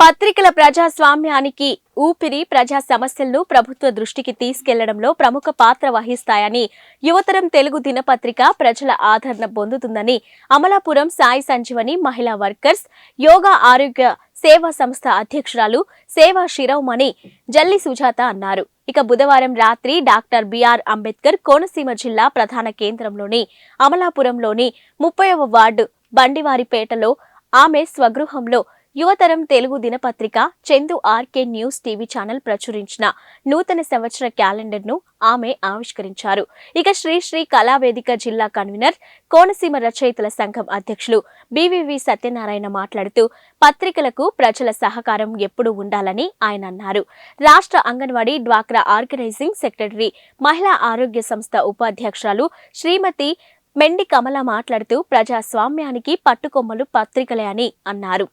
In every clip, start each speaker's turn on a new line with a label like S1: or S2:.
S1: పత్రికల ప్రజాస్వామ్యానికి ఊపిరి ప్రజా సమస్యలను ప్రభుత్వ దృష్టికి తీసుకెళ్ళడంలో ప్రముఖ పాత్ర వహిస్తాయని యువతరం తెలుగు దినపత్రిక ప్రజల ఆదరణ పొందుతుందని అమలాపురం సాయి సంజీవని మహిళా వర్కర్స్ యోగా ఆరోగ్య సేవా సంస్థ అధ్యక్షురాలు సేవా శిరోమణి జల్లి సుజాత అన్నారు. ఇక బుధవారం రాత్రి డాక్టర్ బిఆర్ అంబేద్కర్ కోనసీమ జిల్లా ప్రధాన కేంద్రంలోని అమలాపురంలోని ముప్పైవ వార్డు బండివారిపేటలో ఆమె స్వగృహంలో యువతరం తెలుగు దినపత్రిక Chandu RK news TV channel ప్రచురించిన నూతన సంవత్సర క్యాలెండర్ను ఆమె ఆవిష్కరించారు. ఇక శ్రీ శ్రీ కళావేదిక జిల్లా కన్వీనర్ కోనసీమ రచయితల సంఘం అధ్యక్షులు బివివి సత్యనారాయణ మాట్లాడుతూ పత్రికలకు ప్రజల సహకారం ఎప్పుడూ ఉండాలని ఆయన అన్నారు. రాష్ట్ర అంగన్వాడీ డ్వాక్రా ఆర్గనైజింగ్ సెక్రటరీ మహిళా ఆరోగ్య సంస్థ ఉపాధ్యక్షురాలు శ్రీమతి మెండి కమల మాట్లాడుతూ ప్రజాస్వామ్యానికి పట్టుకొమ్మలు పత్రికలే అని అన్నారు.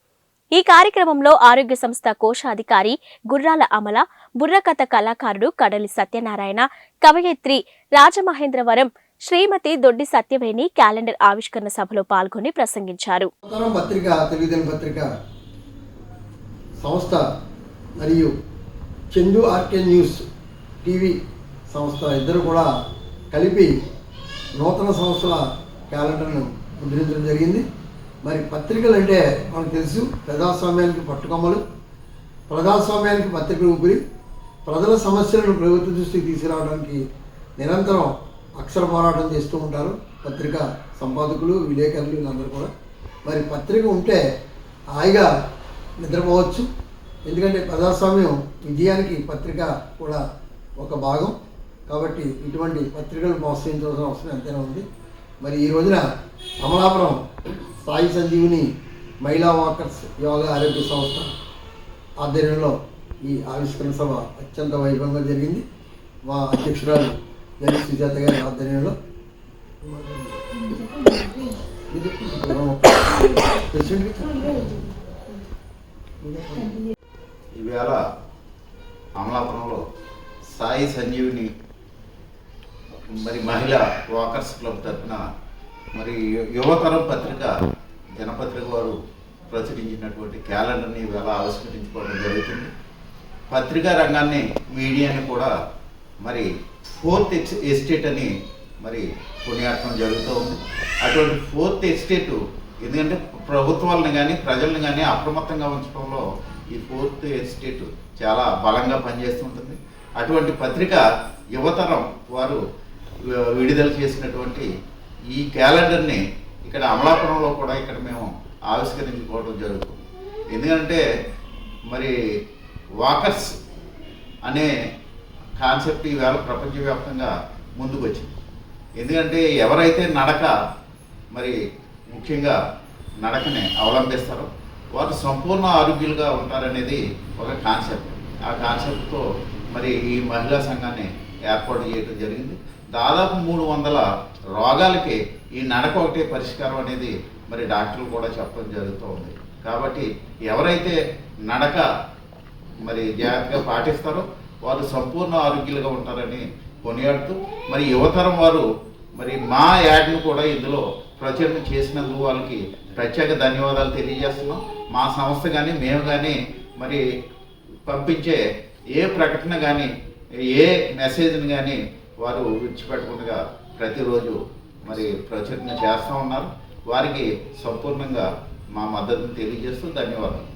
S1: ఈ కార్యక్రమంలో ఆరోగ్య సంస్థ కోశాధికారి గుర్రాల అమల బుర్రకథ కళాకారుడు కడలి సత్యనారాయణ కవయిత్రి రాజమహేంద్రవరం శ్రీమతి దొడ్డి సత్యవేణి క్యాలెండర్ ఆవిష్కరణ సభలో పాల్గొని ప్రసంగించారు.
S2: పత్రిక పత్రిక సంస్థ మరియు చందు ఆర్కే న్యూస్ టీవీ సంస్థ ఇద్దరు కూడా కలిపి నూతన సంస్థల క్యాలెండర్ను ముద్రించడం జరిగింది. మరి పత్రికలు అంటే మనకు తెలుసు ప్రజాస్వామ్యానికి పట్టుకొమ్మలు ప్రజాస్వామ్యానికి పత్రికలు ఊపిరి ప్రజల సమస్యలను ప్రభుత్వ దృష్టికి తీసుకురావడానికి నిరంతరం అక్షర పోరాటం చేస్తూ ఉంటారు పత్రిక సంపాదకులు విలేకరులు వీళ్ళందరూ కూడా. మరి పత్రిక ఉంటే హాయిగా నిద్రపోవచ్చు. ఎందుకంటే ప్రజాస్వామ్యం విజయానికి పత్రిక కూడా ఒక భాగం. కాబట్టి ఇటువంటి పత్రికలు ప్రోత్సహించవలసిన అవసరం ఎంతైనా ఉంది. మరి ఈ రోజున అమలాపురం సాయి సంజీవిని మహిళా వాకర్స్ యోగా ఆరోగ్య సంస్థ ఆధ్వర్యంలో ఈ ఆవిష్కరణ సభ అత్యంత వైభవంగా జరిగింది. మా అధ్యక్షురాలు జగన్ సుజాత గారి ఆధ్వర్యంలో.
S3: ఈవేళ అమలాపురంలో సాయి సంజీవిని మరి మహిళా వాకర్స్ క్లబ్ తరఫున మరి యు- యువతరం పత్రిక జనపత్రిక వారు ప్రచురించినటువంటి క్యాలెండర్ని ఇవాళ ఆవిష్కరించుకోవడం జరుగుతుంది. పత్రికా రంగాన్ని మీడియాని కూడా మరి ఫోర్త్ ఎస్టేట్ అని మరి కొనియాడటం జరుగుతూ ఉంది. అటువంటి ఫోర్త్ ఎస్టేట్ ఎందుకంటే ప్రభుత్వాలను కానీ ప్రజలను కానీ అప్రమత్తంగా ఉంచడంలో ఈ ఫోర్త్ ఎస్టేట్ చాలా బలంగా పనిచేస్తుంటుంది అటువంటి పత్రిక యువతరం వారు విడుదల చేసినటువంటి ఈ క్యాలెండర్ని ఇక్కడ అమలాపురంలో కూడా ఇక్కడ మేము ఆవిష్కరించుకోవడం జరుగుతుంది. ఎందుకంటే మరి వాకర్స్ అనే కాన్సెప్ట్ ఈవేళ ప్రపంచవ్యాప్తంగా ముందుకు వచ్చింది ఎందుకంటే ఎవరైతే నడక మరి ముఖ్యంగా నడకని అవలంబిస్తారో వారు సంపూర్ణ ఆరోగ్యులుగా ఉంటారనేది ఒక కాన్సెప్ట్. ఆ కాన్సెప్ట్తో మరి ఈ మహిళా సంఘాన్ని ఏర్పాటు చేయడం జరిగింది. దాదాపు మూడు వందల రోగాలకి ఈ నడక ఒకటే పరిష్కారం అనేది మరి డాక్టర్లు కూడా చెప్పడం జరుగుతూ ఉంది. కాబట్టి ఎవరైతే నడక మరి జాగ్రత్తగా పాటిస్తారో వారు సంపూర్ణ ఆరోగ్యులుగా ఉంటారని కొనియాడుతూ మరి యువతరం వారు మరి మా యాడ్ను కూడా ఇందులో ప్రచురణ చేసినందుకు వాళ్ళకి ప్రత్యేక ధన్యవాదాలు తెలియజేస్తున్నాం. మా సంస్థ కానీ మేము కానీ మరి పంపించే ఏ ప్రకటన కానీ ఏ మెసేజ్ని కానీ వారు విడిచిపెట్టకుండా ప్రతిరోజు మరి ప్రచురణ చేస్తూ ఉన్నారు. వారికి సంపూర్ణంగా మా మద్దతును తెలియజేస్తూ ధన్యవాదాలు.